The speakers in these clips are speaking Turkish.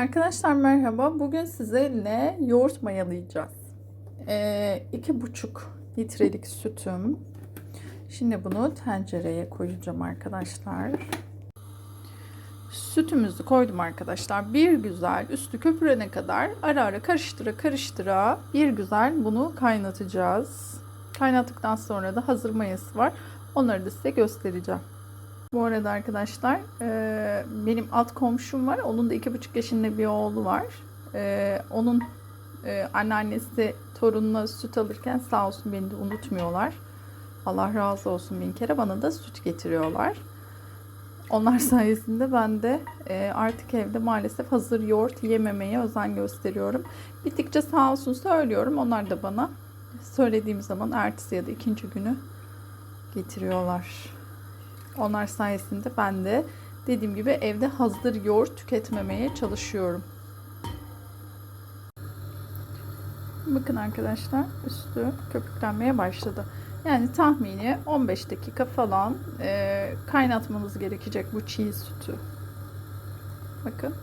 Arkadaşlar merhaba. Bugün sizinle yoğurt mayalayacağız. Ee, buçuk litrelik sütüm. Şimdi bunu tencereye koyacağım arkadaşlar. Sütümüzü koydum arkadaşlar. Bir güzel üstü köpürene kadar ara ara karıştıra karıştıra bir güzel bunu kaynatacağız. Kaynattıktan sonra da hazır mayası var. Onları da size göstereceğim. Bu arada arkadaşlar e, benim alt komşum var. Onun da iki buçuk yaşında bir oğlu var. E, onun e, anneannesi torununa süt alırken sağ olsun beni de unutmuyorlar. Allah razı olsun bin kere bana da süt getiriyorlar. Onlar sayesinde ben de e, artık evde maalesef hazır yoğurt yememeye özen gösteriyorum. Bittikçe sağ olsun söylüyorum. Onlar da bana söylediğim zaman ertesi ya da ikinci günü getiriyorlar. Onlar sayesinde ben de dediğim gibi evde hazır yoğurt tüketmemeye çalışıyorum. Bakın arkadaşlar üstü köpüklenmeye başladı. Yani tahmini 15 dakika falan e, kaynatmanız gerekecek bu çiğ sütü. Bakın.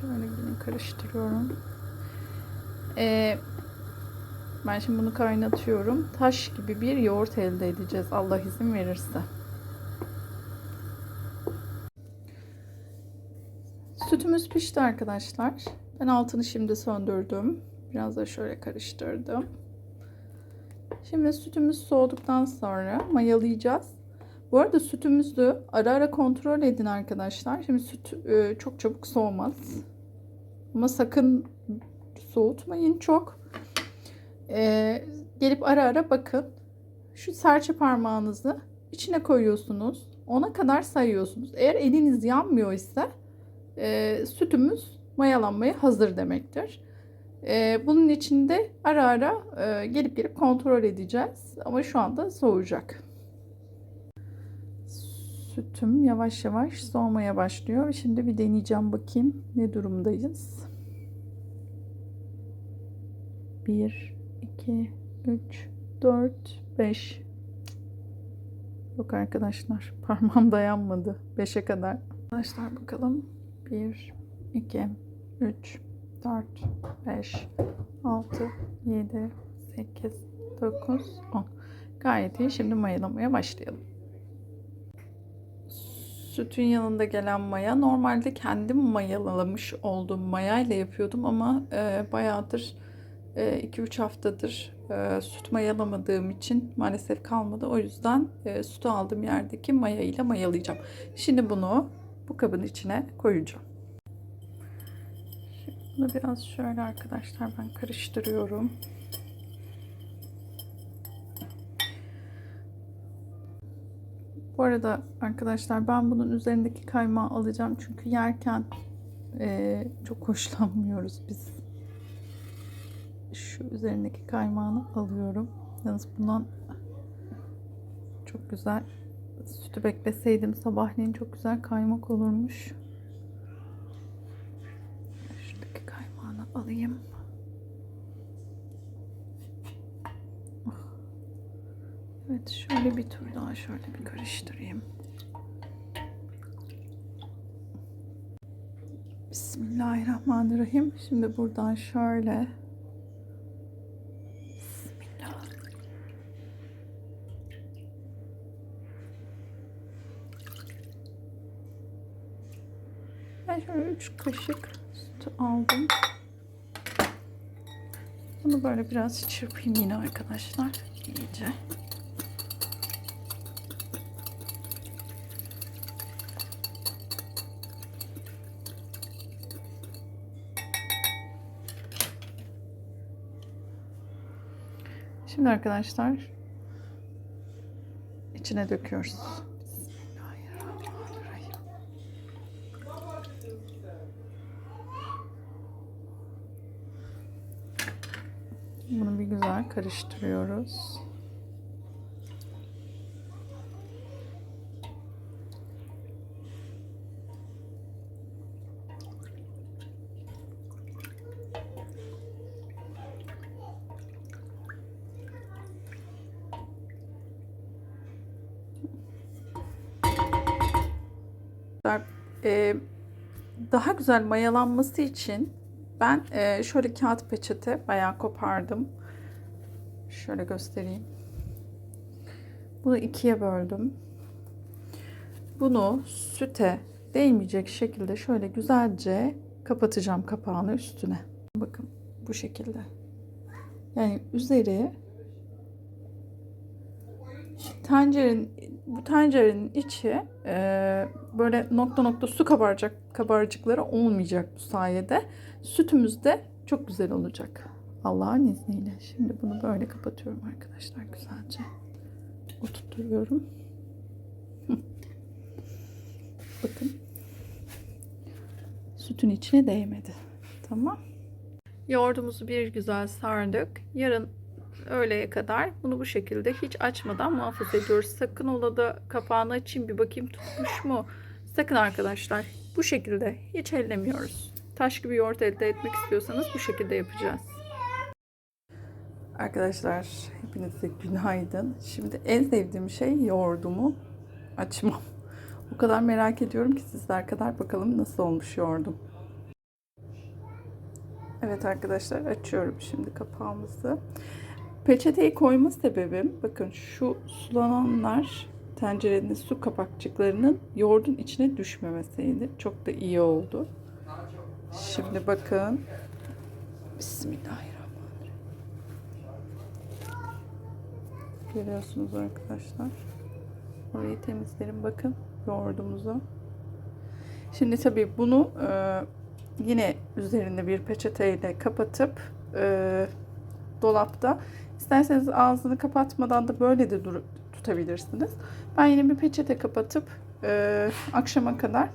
Şöyle yine karıştırıyorum. E, ben şimdi bunu kaynatıyorum. Taş gibi bir yoğurt elde edeceğiz Allah izin verirse. Sütümüz pişti arkadaşlar. Ben altını şimdi söndürdüm. Biraz da şöyle karıştırdım. Şimdi sütümüz soğuduktan sonra mayalayacağız. Bu arada sütümüzü ara ara kontrol edin arkadaşlar. Şimdi süt e, çok çabuk soğumaz. Ama sakın soğutmayın çok. Ee, gelip ara ara bakın. Şu serçe parmağınızı içine koyuyorsunuz. Ona kadar sayıyorsunuz. Eğer eliniz yanmıyor ise e, sütümüz mayalanmaya hazır demektir. E, bunun için de ara ara e, gelip gelip kontrol edeceğiz. Ama şu anda soğuyacak. Sütüm yavaş yavaş soğumaya başlıyor. Şimdi bir deneyeceğim bakayım ne durumdayız. 1 2 3 4 5 Yok arkadaşlar parmağım dayanmadı 5'e kadar. Arkadaşlar bakalım 1 2 3 4 5 6 7 8 9 10 Gayet iyi. Şimdi mayalamaya başlayalım. Sütün yanında gelen maya normalde kendim mayalamış olduğum mayayla yapıyordum ama e, bayağıdır 2-3 haftadır e, süt mayalamadığım için maalesef kalmadı. O yüzden e, sütü aldığım yerdeki maya ile mayalayacağım. Şimdi bunu bu kabın içine koyacağım. Şimdi bunu biraz şöyle arkadaşlar ben karıştırıyorum. Bu arada arkadaşlar ben bunun üzerindeki kaymağı alacağım çünkü yerken e, çok hoşlanmıyoruz biz şu üzerindeki kaymağını alıyorum. Yalnız bundan çok güzel sütü bekleseydim sabahleyin çok güzel kaymak olurmuş. Şuradaki kaymağını alayım. Evet şöyle bir tur daha şöyle bir karıştırayım. Bismillahirrahmanirrahim. Şimdi buradan şöyle şöyle 3 kaşık sütü aldım. Bunu böyle biraz çırpayım yine arkadaşlar. iyice. Şimdi arkadaşlar içine döküyoruz. Bunu bir güzel karıştırıyoruz. Ee, daha güzel mayalanması için ben e, şöyle kağıt peçete bayağı kopardım. Şöyle göstereyim. Bunu ikiye böldüm. Bunu süte değmeyecek şekilde şöyle güzelce kapatacağım kapağını üstüne. Bakın bu şekilde. Yani üzeri tencerenin bu tencerenin içi e, böyle nokta nokta su kabaracak kabarcıkları olmayacak bu sayede. Sütümüz de çok güzel olacak. Allah'ın izniyle. Şimdi bunu böyle kapatıyorum arkadaşlar güzelce. Oturtuyorum. Bakın. Sütün içine değmedi. Tamam. Yoğurdumuzu bir güzel sardık. Yarın öğleye kadar bunu bu şekilde hiç açmadan muhafaza ediyoruz. Sakın ola da kapağını açayım bir bakayım tutmuş mu? Sakın arkadaşlar bu şekilde hiç ellemiyoruz. Taş gibi yoğurt elde etmek istiyorsanız bu şekilde yapacağız. Arkadaşlar hepinize günaydın. Şimdi en sevdiğim şey yoğurdumu açmam. O kadar merak ediyorum ki sizler kadar bakalım nasıl olmuş yoğurdum. Evet arkadaşlar açıyorum şimdi kapağımızı. Peçeteyi koyma sebebim bakın şu sulananlar tencerenin su kapakçıklarının yoğurdun içine düşmemesiydi. Çok da iyi oldu. Şimdi bakın. Bismillahirrahmanirrahim. Görüyorsunuz arkadaşlar. Orayı temizlerim bakın yoğurdumuzu. Şimdi tabii bunu e, yine üzerinde bir peçeteyle kapatıp e, dolapta isterseniz ağzını kapatmadan da böyle de dur- tutabilirsiniz. Ben yine bir peçete kapatıp e, akşama kadar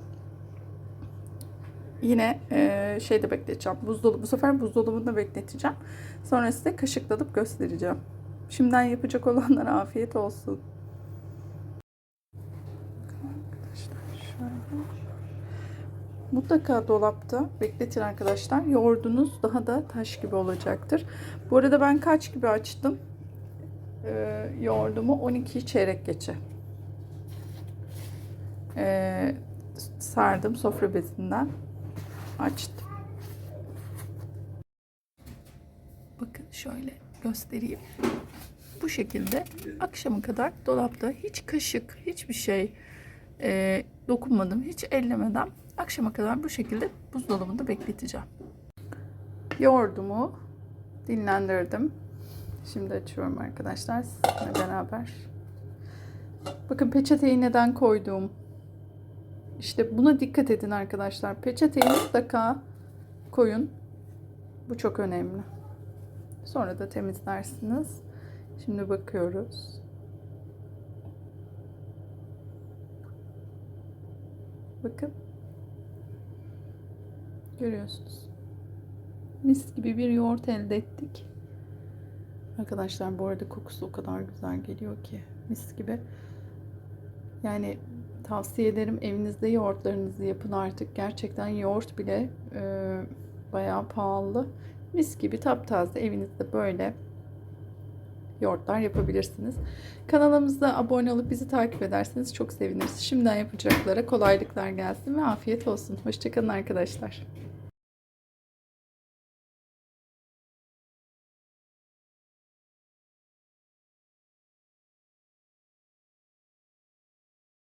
yine e, şeyde bekleteceğim. Buzdolabı, bu sefer buzdolabında bekleteceğim. Sonra size kaşıkladıp göstereceğim. Şimdiden yapacak olanlara afiyet olsun. Arkadaşlar şöyle. Mutlaka dolapta bekletin arkadaşlar. Yoğurdunuz daha da taş gibi olacaktır. Bu arada ben kaç gibi açtım? Ee, yoğurdumu 12 çeyrek geçe. Ee, sardım sofra bezinden. Açtım. Bakın şöyle göstereyim. Bu şekilde akşama kadar dolapta hiç kaşık, hiçbir şey e, dokunmadım, hiç ellemeden akşama kadar bu şekilde buzdolabında bekleteceğim. Yoğurdumu dinlendirdim. Şimdi açıyorum arkadaşlar sizinle beraber. Bakın peçeteyi neden koydum. İşte buna dikkat edin arkadaşlar. Peçeteyi mutlaka koyun. Bu çok önemli. Sonra da temizlersiniz. Şimdi bakıyoruz. Bakın. Görüyorsunuz. Mis gibi bir yoğurt elde ettik. Arkadaşlar bu arada kokusu o kadar güzel geliyor ki. Mis gibi. Yani tavsiye ederim evinizde yoğurtlarınızı yapın artık. Gerçekten yoğurt bile e, bayağı pahalı. Mis gibi taptaze evinizde böyle yoğurtlar yapabilirsiniz. Kanalımıza abone olup bizi takip ederseniz çok seviniriz. Şimdiden yapacaklara kolaylıklar gelsin ve afiyet olsun. Hoşçakalın arkadaşlar.